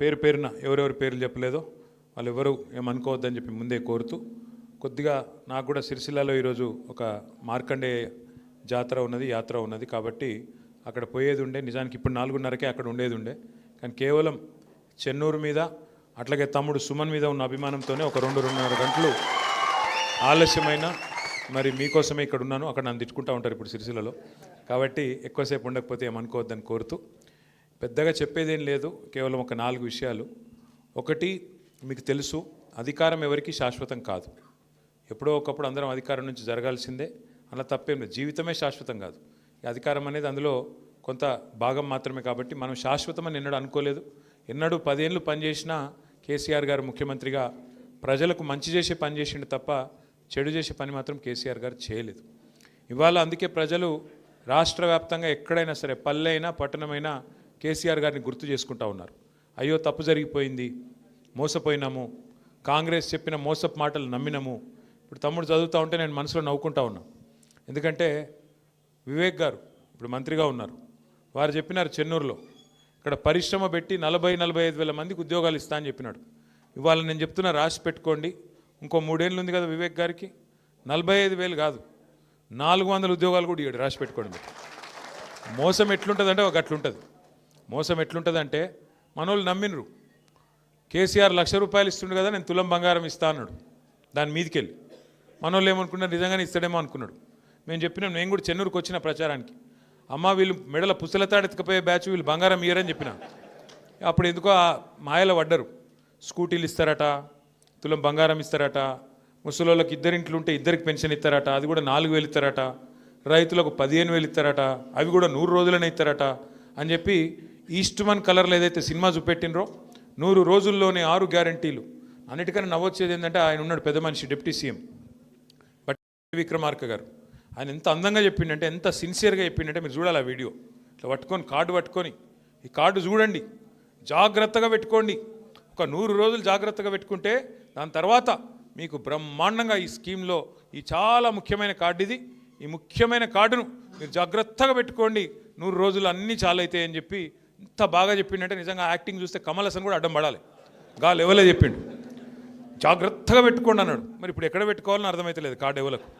పేరు పేరున ఎవరెవరి పేర్లు చెప్పలేదో వాళ్ళు ఎవరు ఏమనుకోవద్దని చెప్పి ముందే కోరుతూ కొద్దిగా నాకు కూడా సిరిసిల్లలో ఈరోజు ఒక మార్కండే జాతర ఉన్నది యాత్ర ఉన్నది కాబట్టి అక్కడ పోయేది ఉండే. నిజానికి ఇప్పుడు నాలుగున్నరకే అక్కడ ఉండేది ఉండే. కానీ కేవలం చెన్నూరు మీద అట్లాగే తమ్ముడు సుమన్ మీద ఉన్న అభిమానంతోనే ఒక రెండు రెండున్నర గంటలు ఆలస్యమైన మరి మీకోసమే ఇక్కడ ఉన్నాను. అక్కడ నన్ను తిట్టుకుంటా ఉంటారు ఇప్పుడు సిరిసిల్లలో. కాబట్టి ఎక్కువసేపు ఉండకపోతే ఏమనుకోవద్దని కోరుతూ పెద్దగా చెప్పేదేం లేదు కేవలం ఒక నాలుగు విషయాలు. ఒకటి మీకు తెలుసు అధికారం ఎవరికి శాశ్వతం కాదు. ఎప్పుడో ఒకప్పుడు అందరం అధికారం నుంచి జరగాల్సిందే అలా తప్పేం లేదు. జీవితమే శాశ్వతం కాదు. ఈ అధికారం అనేది అందులో కొంత భాగం మాత్రమే కాబట్టి మనం శాశ్వతమని ఎన్నడూ అనుకోలేదు. ఎన్నడూ పదేళ్ళు పనిచేసినా కేసీఆర్ గారు ముఖ్యమంత్రిగా ప్రజలకు మంచి చేసే పని చేసిండు తప్ప చెడు చేసే పని మాత్రం కేసీఆర్ గారు చేయలేదు. ఇవాళ అందుకే ప్రజలు రాష్ట్ర వ్యాప్తంగా ఎక్కడైనా సరే పల్లె అయినా పట్టణమైనా కేసీఆర్ గారిని గుర్తు చేసుకుంటా ఉన్నారు. అయ్యో తప్పు జరిగిపోయింది మోసపోయినాము కాంగ్రెస్ చెప్పిన మోసపు మాటలు నమ్మినాము. ఇప్పుడు తమ్ముడు చదువుతూ ఉంటే నేను మనసులో నవ్వుకుంటా ఉన్నా. ఎందుకంటే వివేక్ గారు ఇప్పుడు మంత్రిగా ఉన్నారు. వారు చెప్పినారు చెన్నూరులో ఇక్కడ పరిశ్రమ పెట్టి నలభై నలభై ఐదు వేల మందికి ఉద్యోగాలు ఇస్తా అని చెప్పినాడు. ఇవాళ నేను చెప్తున్నా రాసి పెట్టుకోండి. ఇంకో మూడేళ్ళు ఉంది కదా వివేక్ గారికి. నలభై ఐదు వేలు కాదు నాలుగు వందల ఉద్యోగాలు కూడా ఇవ్వడు రాసి పెట్టుకోండి మోసం ఎట్లుంటుందంటే ఒక అట్లుంటుంది. మోసం ఎట్లుంటుందంటే మనోళ్ళు నమ్మినరు. కేసీఆర్ లక్ష రూపాయలు ఇస్తుండు కదా నేను తులం బంగారం ఇస్తా అన్నాడు. దాని మీదకి వెళ్ళి మనోళ్ళు ఏమనుకున్నారు? నిజంగానే ఇస్తాడేమో అనుకున్నాడు. మేము చెప్పినాం నేను కూడా చెన్నూరుకు వచ్చిన ప్రచారానికి. అమ్మ వీళ్ళు మెడల పుసలతాడెత్తుకపోయే బ్యాచ్ వీళ్ళు బంగారం ఇయ్యరని చెప్పిన. అప్పుడు ఎందుకో ఆ మాయలో పడ్డరు. స్కూటీలు ఇస్తారట తులం బంగారం ఇస్తారట ముసలోళ్ళకి ఇద్దరింట్లు ఉంటే ఇద్దరికి పెన్షన్ ఇస్తారట అది కూడా నాలుగు వేలు ఇస్తారట రైతులకు పదిహేను వేలు ఇస్తారట అవి కూడా నూరు రోజులనే ఇస్తారట అని చెప్పి ఈస్ట్మన్ కలర్లో ఏదైతే సినిమా చూపెట్టినరో నూరు రోజుల్లోనే ఆరు గ్యారంటీలు. అన్నిటికన్నా నవ్వొచ్చేది ఏంటంటే ఆయన ఉన్నాడు పెద్ద మనిషి డిప్యూటీ సీఎం. బట్ విక్రమార్క గారు ఆయన ఎంత అందంగా చెప్పిండంటే ఎంత సిన్సియర్గా చెప్పిండంటే మీరు చూడాలి ఆ వీడియో. ఇట్లా పట్టుకొని కార్డు పట్టుకొని ఈ కార్డు చూడండి జాగ్రత్తగా పెట్టుకోండి. ఒక నూరు రోజులు జాగ్రత్తగా పెట్టుకుంటే దాని తర్వాత మీకు బ్రహ్మాండంగా ఈ స్కీమ్లో ఈ చాలా ముఖ్యమైన కార్డు ఇది. ఈ ముఖ్యమైన కార్డును మీరు జాగ్రత్తగా పెట్టుకోండి. నూరు రోజులు అన్నీ చాలైతాయని చెప్పి ఇంత బాగా చెప్పిండంటే నిజంగా యాక్టింగ్ చూస్తే కమల్ హాసన్ కూడా అడ్డం పడాలి. గా లెవెలే చెప్పిండు. జాగ్రత్తగా పెట్టుకోండి అన్నాడు. మరి ఇప్పుడు ఎక్కడ పెట్టుకోవాలని అర్థమైతలేదు కార్డు ఎవలకు?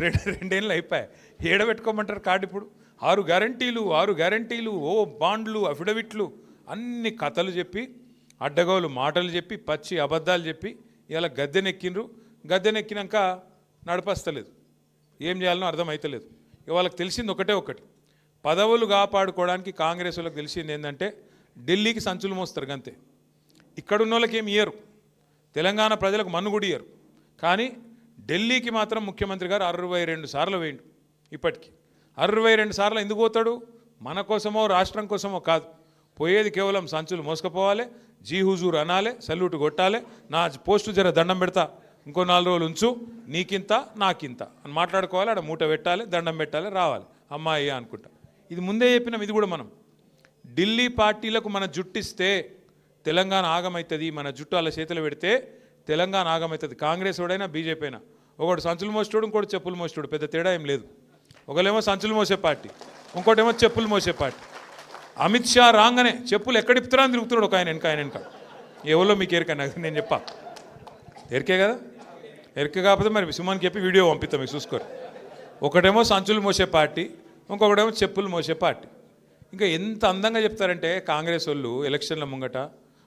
రెండు రెండేళ్ళు అయిపోయాయి. ఏడ పెట్టుకోమంటారు కార్డు ఇప్పుడు? ఆరు గ్యారంటీలు ఆరు గ్యారంటీలు ఓ బాండ్లు అఫిడవిట్లు అన్ని కథలు చెప్పి అడ్డగోలు మాటలు చెప్పి పచ్చి అబద్ధాలు చెప్పి ఇలా గద్దెనెక్కిండ్రు. గద్దెనెక్కినాక నడపస్తలేదు. ఏం చేయాలనో అర్థమైతలేదు. ఇక ఇవాళకి తెలిసింది ఒకటే ఒకటి. పదవులు కాపాడుకోవడానికి కాంగ్రెస్ వాళ్ళకి తెలిసింది ఏంటంటే ఢిల్లీకి సంచులు మోస్తారు అంతే ఇక్కడున్న వాళ్ళకి ఏమి ఇయ్యరు. తెలంగాణ ప్రజలకు మన్ను కూడా ఇయ్యరు. కానీ ఢిల్లీకి మాత్రం ముఖ్యమంత్రి గారు అరవై రెండు సార్లు వేయండు ఇప్పటికీ. అరవై రెండు సార్లు ఎందుకు పోతాడు? మన కోసమో రాష్ట్రం కోసమో కాదు. పోయేది కేవలం సంచులు మోసుకపోవాలి జీ హుజూర్ అనాలి సల్యూట్ కొట్టాలి నా పోస్టు జర దండం పెడతా ఇంకో నాలుగు రోజులు ఉంచు నీకింత నాకింత అని మాట్లాడుకోవాలి ఆడ మూట పెట్టాలి దండం పెట్టాలి రావాలి. అమ్మాయి అనుకుంటా. ఇది ముందే చెప్పినాం ఇది కూడా మనం. ఢిల్లీ పార్టీలకు మన జుట్టిస్తే తెలంగాణ ఆగమవుతుంది మన జుట్టు వాళ్ళ చేతిలో పెడితే తెలంగాణ ఆగమవుతుంది కాంగ్రెస్ వాడైనా బీజేపీ అయినా. ఒకడు సంచులు మోసేటోడు ఇంకోటి చెప్పులు మోసేటోడు. పెద్ద తేడా ఏం లేదు. ఒకళ్ళేమో సంచులు మోసే పార్టీ ఇంకోటేమో చెప్పులు మోసే పార్టీ. అమిత్ షా రాగానే చెప్పులు ఎక్కడ అని తిరుగుతున్నాడు ఒక ఆయన వెనక ఆయన వెనక. ఎవరో మీకు ఎరిక నాకు నేను చెప్పా. ఎరికే కదా? ఎరిక కాకపోతే మరి సుమాన్ చెప్పి వీడియో పంపిస్తాం మీకు చూసుకోరు. ఒకటేమో సంచులు మోసే పార్టీ ఇంకొకటేమో చెప్పులు మోసే పార్టీ. ఇంకా ఎంత అందంగా చెప్తారంటే కాంగ్రెస్ వాళ్ళు ఎలక్షన్ల ముంగట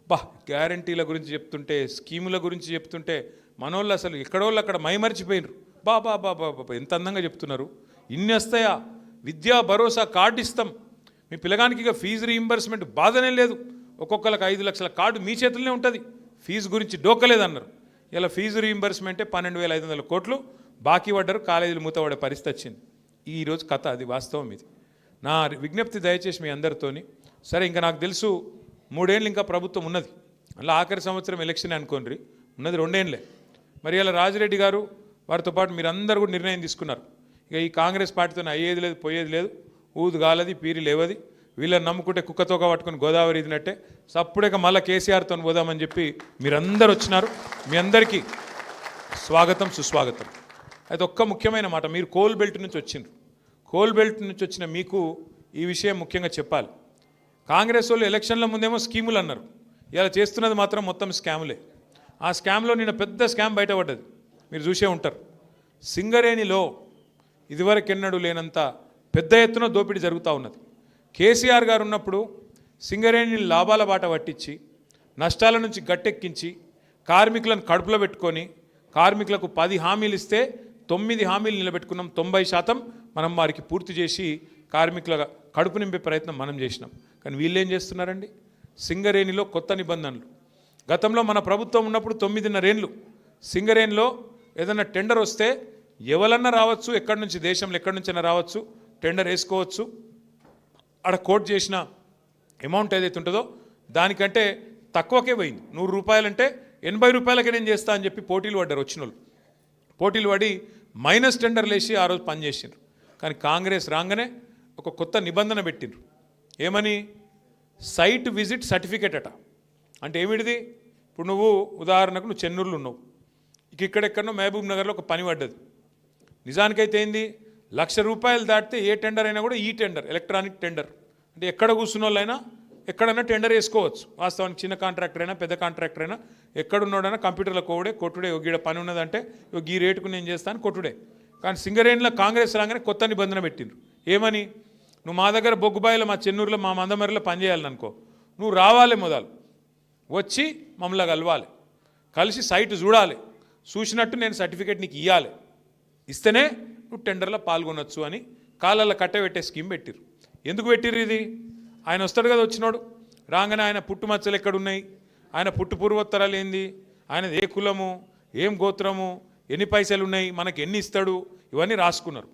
బా గ్యారంటీల గురించి చెప్తుంటే స్కీముల గురించి చెప్తుంటే మనోళ్ళు అసలు ఎక్కడోళ్ళు అక్కడ మైమరిచిపోయినరు. బా బా బా బా బా ఎంత అందంగా చెప్తున్నారు. ఇన్ని వస్తాయా? విద్యా భరోసా కార్డు ఇస్తాం. మీ పిల్లగానికి ఇక ఫీజు రీఇంబర్స్మెంట్ బాధనే లేదు. ఒక్కొక్కరికి ఐదు లక్షల కార్డు మీ చేతుల్లోనే ఉంటుంది. ఫీజు గురించి డోకలేదన్నారు. ఇలా ఫీజు రీఇంబర్స్మెంటే పన్నెండు వేల ఐదు వందల కోట్లు. బాకీ పడ్డారు కాలేజీలు మూతపడే పరిస్థితి వచ్చింది. ఈరోజు కథ అది వాస్తవం ఇది. నా విజ్ఞప్తి దయచేసి మీ అందరితోని సరే ఇంకా నాకు తెలుసు మూడేళ్ళు ఇంకా ప్రభుత్వం ఉన్నది. అలా ఆఖరి సంవత్సరం ఎలక్షన్ అనుకోండి ఉన్నది రెండేళ్ళే. మరి ఇలా రాజిరెడ్డి గారు వారితో పాటు మీరందరూ కూడా నిర్ణయం తీసుకున్నారు. ఇక ఈ కాంగ్రెస్ పార్టీతో అయ్యేది లేదు పోయేది లేదు ఊదు గాలది పీరి లేవది వీళ్ళని నమ్ముకుంటే కుక్కతోక పట్టుకుని గోదావరి ఇదినట్టే సప్పుడేక మళ్ళీ కేసీఆర్తో పోదామని చెప్పి మీరందరూ వచ్చినారు. మీ అందరికీ స్వాగతం సుస్వాగతం. అయితే ఒక్క ముఖ్యమైన మాట మీరు కోల్ బెల్ట్ నుంచి వచ్చిండ్రు. కోల్ బెల్ట్ నుంచి వచ్చిన మీకు ఈ విషయం ముఖ్యంగా చెప్పాలి. కాంగ్రెస్ వాళ్ళు ఎలక్షన్ల ముందేమో స్కీములు అన్నారు. ఇలా చేస్తున్నది మాత్రం మొత్తం స్కాములే. ఆ స్కామ్లో నిన్న పెద్ద స్కామ్ బయటపడ్డది. మీరు చూసే ఉంటారు. సింగరేణిలో ఇదివరకెన్నడూ లేనంత పెద్ద ఎత్తున దోపిడీ జరుగుతూ ఉన్నది. కేసీఆర్ గారు ఉన్నప్పుడు సింగరేణిని లాభాల బాట పట్టించి నష్టాల నుంచి గట్టెక్కించి కార్మికులను కడుపులో పెట్టుకొని కార్మికులకు పది హామీలు ఇస్తే తొమ్మిది హామీలు నిలబెట్టుకున్నాం తొంభై శాతం మనం వారికి పూర్తి చేసి కార్మికుల కడుపు నింపే ప్రయత్నం మనం చేసినాం. కానీ వీళ్ళు ఏం చేస్తున్నారండి? సింగరేణిలో కొత్త నిబంధనలు. గతంలో మన ప్రభుత్వం ఉన్నప్పుడు తొమ్మిదిన్నరేళ్ళు సింగరేణిలో ఏదైనా టెండర్ వస్తే ఎవరన్నా రావచ్చు ఎక్కడి నుంచి దేశంలో ఎక్కడి నుంచైనా రావచ్చు టెండర్ వేసుకోవచ్చు. అక్కడ కోట్ చేసిన అమౌంట్ ఏదైతే ఉంటుందో దానికంటే తక్కువకే పోయింది. నూరు రూపాయలంటే ఎనభై రూపాయలకే నేను చేస్తా అని చెప్పి పోటీలు పడ్డారు వచ్చిన వాళ్ళు పోటీలు పడి మైనస్ టెండర్లు వేసి ఆ రోజు పనిచేసిండ్రు కానీ కాంగ్రెస్ రాగానే ఒక కొత్త నిబంధన పెట్టిండ్రు. ఏమని? సైట్ విజిట్ సర్టిఫికేట్ అట. అంటే ఏమిటిది? ఇప్పుడు నువ్వు ఉదాహరణకు నువ్వు చెన్నూరులో ఉన్నావు. ఇక ఇక్కడెక్కడో మహబూబ్ నగర్లో ఒక పని పడ్డది. నిజానికైతే ఏంది? లక్ష రూపాయలు దాటితే ఏ టెండర్ అయినా కూడా ఈ టెండర్ ఎలక్ట్రానిక్ టెండర్. అంటే ఎక్కడ కూర్చున్న వాళ్ళైనా ఎక్కడైనా టెండర్ వేసుకోవచ్చు. వాస్తవానికి చిన్న కాంట్రాక్టర్ అయినా పెద్ద కాంట్రాక్టర్ అయినా ఎక్కడున్నాడైనా కంప్యూటర్లో కోడే కొట్టుడే. ఒక గీడ పని ఉన్నదంటే ఈ రేటుకు నేను చేస్తాను కొట్టుడే. కానీ సింగరేణిలో కాంగ్రెస్ రాగానే కొత్త నిబంధన పెట్టిండ్రు. ఏమని? నువ్వు మా దగ్గర బొగ్గుబాయిలో మా చెన్నూరులో మా మందమరిలో పనిచేయాలనుకో నువ్వు రావాలి మొదలు. వచ్చి మమ్మల్ని కలవాలి. కలిసి సైట్ చూడాలి. చూసినట్టు నేను సర్టిఫికేట్ నీకు ఇవ్వాలి ఇస్తేనే నువ్వు టెండర్లో పాల్గొనొచ్చు అని కాలాల కట్టబెట్టే స్కీమ్ పెట్టిరు ఎందుకు పెట్టిర్రు ఇది? ఆయన వస్తాడు కదా వచ్చినాడు. రాగానే ఆయన పుట్టుమచ్చలు ఎక్కడున్నాయి? ఆయన పుట్టు పూర్వోత్తరాలు ఏంది? ఆయన ఏ కులము? ఏం గోత్రము? ఎన్ని పైసలు ఉన్నాయి మనకి ఎన్ని ఇస్తాడు? ఇవన్నీ రాసుకున్నారు.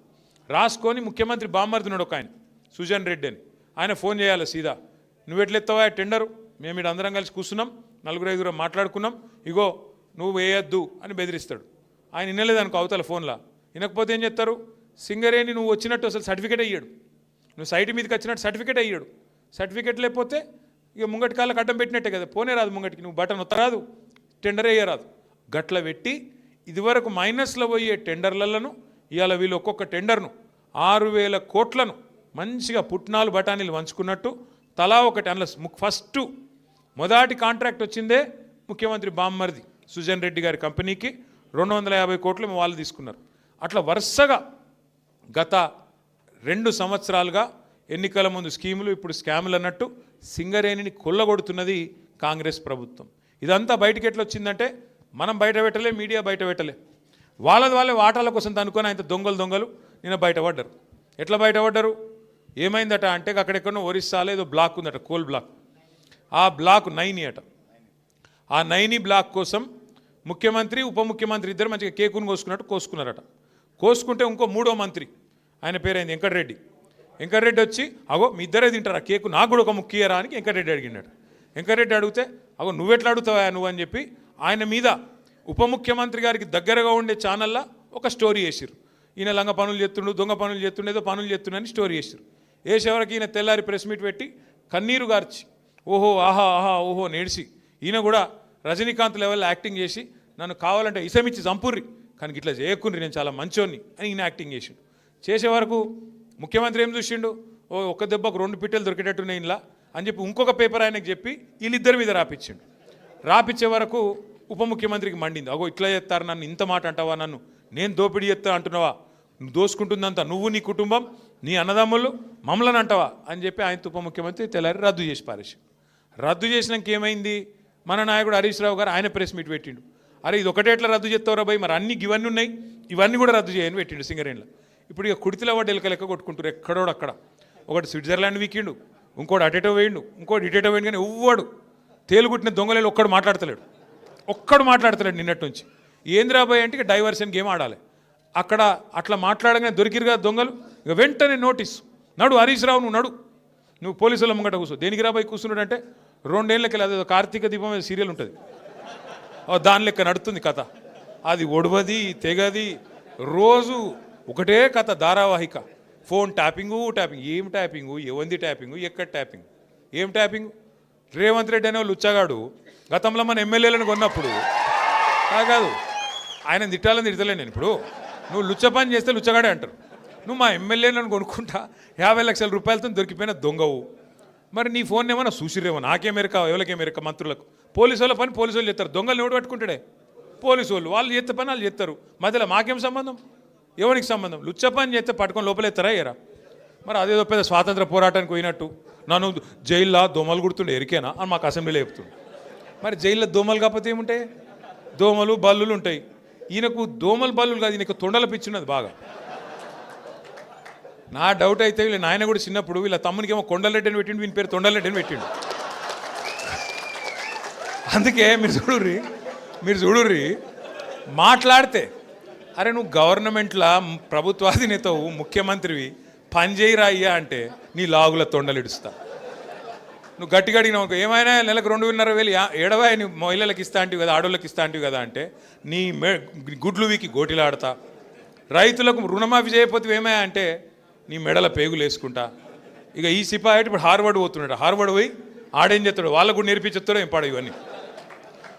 రాసుకొని ముఖ్యమంత్రి బామ్మర్దినాడు ఒక ఆయన సుజన్ రెడ్డి అని. ఆయన ఫోన్ చేయాలి సీదా. నువ్వు ఎట్లెత్తావా? టెండరు? మేము ఇక్కడ అందరం కలిసి కూర్చున్నాం నలుగురు ఐదుగురు మాట్లాడుకున్నాం. ఇగో నువ్వు వేయొద్దు అని బెదిరిస్తాడు. ఆయన వినలేదనుకో అవతల ఫోన్లో. వినకపోతే ఏం చేస్తారు? సింగరేణి నువ్వు వచ్చినట్టు అసలు సర్టిఫికేట్ అయ్యాడు నువ్వు సైట్ మీదకి వచ్చినట్టు సర్టిఫికేట్ అయ్యాడు సర్టిఫికేట్ లేకపోతే ఇక ముంగటి కాళ్ళకి అడ్డం పెట్టినట్టే కదా. పోనే రాదు ముంగటికి. నువ్వు బటన్ ఉత్తరాదు టెండర్ వేయరాదు. గట్ల పెట్టి ఇదివరకు మైనస్లో పోయే టెండర్లను ఇవాళ వీళ్ళు ఒక్కొక్క టెండర్ను ఆరు వేల కోట్లను మంచిగా పుట్నాలు బఠానీలు వంచుకున్నట్టు తలా ఒకటి అన్లస్ ఫస్ట్ మొదటి కాంట్రాక్ట్ వచ్చిందే ముఖ్యమంత్రి బామ్మర్ది సుజన్ రెడ్డి గారి కంపెనీకి. రెండు వందల యాభై కోట్లు వాళ్ళు తీసుకున్నారు. అట్లా వరుసగా గత రెండు సంవత్సరాలుగా ఎన్నికల ముందు స్కీములు ఇప్పుడు స్కాములు అన్నట్టు సింగరేణిని కొల్లగొడుతున్నది కాంగ్రెస్ ప్రభుత్వం. ఇదంతా బయటకు ఎట్లా వచ్చిందంటే మనం బయట పెట్టలే మీడియా బయట పెట్టలే. వాళ్ళది వాళ్ళే వాటాల కోసం తనుకొని ఆయన దొంగలు దొంగలు నిన్న బయటపడ్డారు ఎట్లా బయటపడ్డారు ఏమైందట అంటే అక్కడెక్కడో ఒరిస్సాలో ఏదో బ్లాక్ ఉందట కోల్ బ్లాక్. ఆ బ్లాక్ నైని అట. ఆ నైని బ్లాక్ కోసం ముఖ్యమంత్రి ఉప ముఖ్యమంత్రి ఇద్దరు మంచిగా కేకును కోసుకున్నట్టు కోసుకున్నారట. కోసుకుంటే ఇంకో మూడో మంత్రి. ఆయన పేరైంది? వెంకటరెడ్డి. వెంకటరెడ్డి వచ్చి అగో మీ ఇద్దరే తింటారా కేకు? నాకు కూడా ఒక ముఖ్యరా అని వెంకటరెడ్డి అడిగినాడు వెంకటరెడ్డి అడిగితే అగో నువ్వెట్లా అడుగుతావా నువ్వు? అని చెప్పి ఆయన మీద ఉప ముఖ్యమంత్రి గారికి దగ్గరగా ఉండే ఛానల్లో ఒక స్టోరీ వేసిరు ఈయన లంగ పనులు చేస్తుండు దొంగ పనులు చేస్తుండు ఏదో పనులు చేస్తుండని స్టోరీ వేసిరు వేసేవరకు ఈయన తెల్లారి ప్రెస్ మీట్ పెట్టి కన్నీరు గార్చి ఓహో ఆహా ఆహా ఓహో నేడిసి ఈయన కూడా రజనీకాంత్ లెవెల్లో యాక్టింగ్ చేసి నన్ను కావాలంటే ఇసమిచ్చి చంపుర్రి కానీ ఇట్లా చేయకుండ్రి నేను చాలా మంచోని అని ఈయన యాక్టింగ్ చేసిండు. చేసే వరకు ముఖ్యమంత్రి ఏం చూసిండు? ఓ ఒక్క దెబ్బకు రెండు పిట్టలు దొరికేటట్టున్నాయి ఇలా అని చెప్పి ఇంకొక పేపర్ ఆయనకు చెప్పి వీళ్ళిద్దరి మీద రాపిచ్చిండు. రాపిచ్చే వరకు ఉప ముఖ్యమంత్రికి మండింది. అగో ఇట్లా చేస్తారు నన్ను ఇంత మాట అంటావా నన్ను? నేను దోపిడీ చేస్తా అంటున్నావా? నువ్వు దోసుకుంటుందంతా నువ్వు నీ కుటుంబం నీ అన్నదమ్ములు మమ్మలను అంటావా? అని చెప్పి ఆయన ఉప ముఖ్యమంత్రి తెల్లారి రద్దు చేసి పారేసి రద్దు చేసినాక ఏమైంది? మన నాయకుడు హరీష్ రావు గారు ఆయన ప్రెస్ మీట్ పెట్టిండు. అరే ఇది ఒకటే ఎట్లా రద్దు చేస్తావురా భయ్ మరి అన్ని ఇవన్నీ ఉన్నాయి. ఇవన్నీ కూడా రద్దు చేయని పెట్టిండు సింగరేణిలో. ఇప్పుడు ఇక కుడితిలో వాడు ఎలక లెక్క కొట్టుకుంటారు ఎక్కడోడు అక్కడ. ఒకటి స్విట్జర్లాండ్ వీకిండు ఇంకోటి అటేటో వేయండు ఇంకోటి ఇటేటో వేయండు కానీ ఎవ్వడు తేలుగుట్టిన దొంగలేలు ఒక్కడు మాట్లాడతలేడు. ఒక్కడు మాట్లాడతలేడు నిన్నటి నుంచి ఏంద్రాబాయ్ అంటే ఇక డైవర్షన్ గేమ్ ఆడాలి. అక్కడ అట్లా మాట్లాడగానే దొరికిరుగా దొంగలు ఇక వెంటనే నోటీస్. నడు హరీష్ రావు నువ్వు నడు. నువ్వు పోలీసుల ముంగట కూర్చో. దేనికి రాబాయి కూర్చున్నాడు అంటే రెండేళ్ళకి అదేదో కార్తీక దీపం మీద సీరియల్ ఉంటుంది. దాని లెక్క నడుతుంది కథ. అది ఒడవది తెగది రోజు ఒకటే కథ ధారావాహిక. Phone tapping tapping. ఏం ట్యాపింగు? ఎవంది ట్యాపింగు? ఎక్కడ ట్యాపింగ్? ఏం ట్యాపింగ్? రేవంత్ రెడ్డి అనే వాళ్ళు ఉచ్చగాడు. గతంలో మన ఎమ్మెల్యేలను కొన్నప్పుడు. కాదు ఆయన తిట్టాలని తిడతలే నేను ఇప్పుడు. నువ్వు లుచ్చ పని చేస్తే లుచ్చగాడే అంటారు. నువ్వు మా ఎమ్మెల్యేలను కొనుక్కుంటా యాభై లక్షల రూపాయలతో దొరికిపోయిన దొంగవు. మరి నీ ఫోన్ ఏమన్నా చూసిరేమో నాకేం ఎరక మంత్రులకు. పోలీసు వాళ్ళ పని పోలీసు వాళ్ళు చేస్తారు. దొంగలు ఎవడు పట్టుకుంటాడే. పోలీసు వాళ్ళు. వాళ్ళు చేస్తే పని వాళ్ళు చేస్తారు. మధ్యలో మాకేం సంబంధం? ఎవరికి సంబంధం? లుచ్చ పని చేస్తే పట్టుకొని లోపలేస్తారా ఎరా మరి అదేదో పెద్ద స్వాతంత్ర పోరాటానికి పోయినట్టు. నన్ను జైల్లో దోమలు గుర్తుండే ఎరికేనా? అని మాకు అసెంబ్లీలో చెప్తుండే. మరి జైల్లో దోమలు కాకపోతే ఏముంటాయి? దోమలు బల్లులు ఉంటాయి. ఈయనకు దోమలు బల్లులు కాదు ఈయనకు తొండల పిచ్చున్నది బాగా. నా డౌట్ అయితే వీళ్ళ నాయన కూడా చిన్నప్పుడు వీళ్ళ తమ్మునికి ఏమో కొండలరెడ్డి అని పెట్టిండు వీని పేరు తొండలరెడ్డి అని పెట్టిండు. అందుకే మీరు చూడుర్రి మీరు చూడుర్రి మాట్లాడితే అరే నువ్వు గవర్నమెంట్లో ప్రభుత్వాధినేతవు ముఖ్యమంత్రివి పనిచేయిరా అయ్యా అంటే నీ లాగుల తొండలిడుస్తా. నువ్వు గట్టిగా అడిగినావు ఏమైనా నెలకు రెండున్నర వేలు ఏడవా నీ మహిళలకు ఇస్తా అంటివి కదా ఆడోళ్ళకి ఇస్తా అంటివి కదా అంటే నీ మె గుడ్లు వీకి గోటిలాడతా. రైతులకు రుణమాఫీ చేయకపోతే ఏమయ్యా అంటే నీ మెడల పేగులు వేసుకుంటా ఇక ఈ సిపాయి ఇప్పుడు హార్వర్డ్ పోతున్నాడు. హార్వర్డ్ పోయి ఆడేం చెప్తాడు వాళ్ళకు నేర్పించేస్తాడో ఏం పాడు ఇవన్నీ.